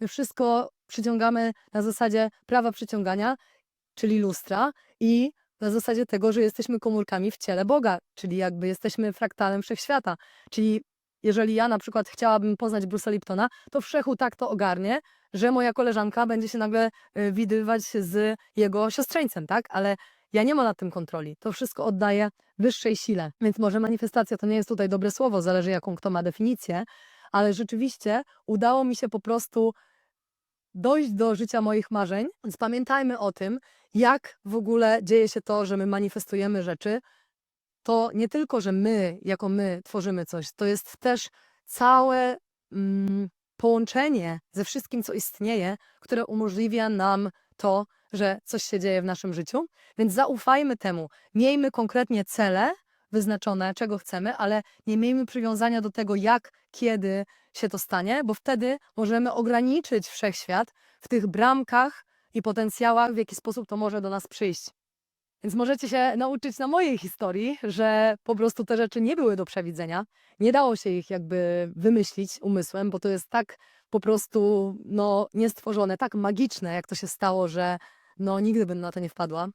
My wszystko przyciągamy na zasadzie prawa przyciągania, czyli lustra, i na zasadzie tego, że jesteśmy komórkami w ciele Boga, czyli jakby jesteśmy fraktalem wszechświata. Czyli jeżeli ja na przykład chciałabym poznać Bruce'a Liptona, to wszechu tak to ogarnie, że moja koleżanka będzie się nagle y, widywać z jego siostrzeńcem, tak? Ale ja nie mam nad tym kontroli. To wszystko oddaję wyższej sile. Więc może manifestacja to nie jest tutaj dobre słowo, zależy jaką kto ma definicję, ale rzeczywiście udało mi się po prostu dojść do życia moich marzeń. Więc pamiętajmy o tym, jak w ogóle dzieje się to, że my manifestujemy rzeczy. To nie tylko, że my, jako my, tworzymy coś, to jest też całe mm, połączenie ze wszystkim, co istnieje, które umożliwia nam to, że coś się dzieje w naszym życiu. Więc zaufajmy temu. Miejmy konkretnie cele wyznaczone, czego chcemy, ale nie miejmy przywiązania do tego, jak, kiedy się to stanie, bo wtedy możemy ograniczyć wszechświat w tych bramkach i potencjałach, w jaki sposób to może do nas przyjść. Więc możecie się nauczyć na mojej historii, że po prostu te rzeczy nie były do przewidzenia. Nie dało się ich jakby wymyślić umysłem, bo to jest tak po prostu no, niestworzone, tak magiczne, jak to się stało, że no, nigdy bym na to nie wpadła.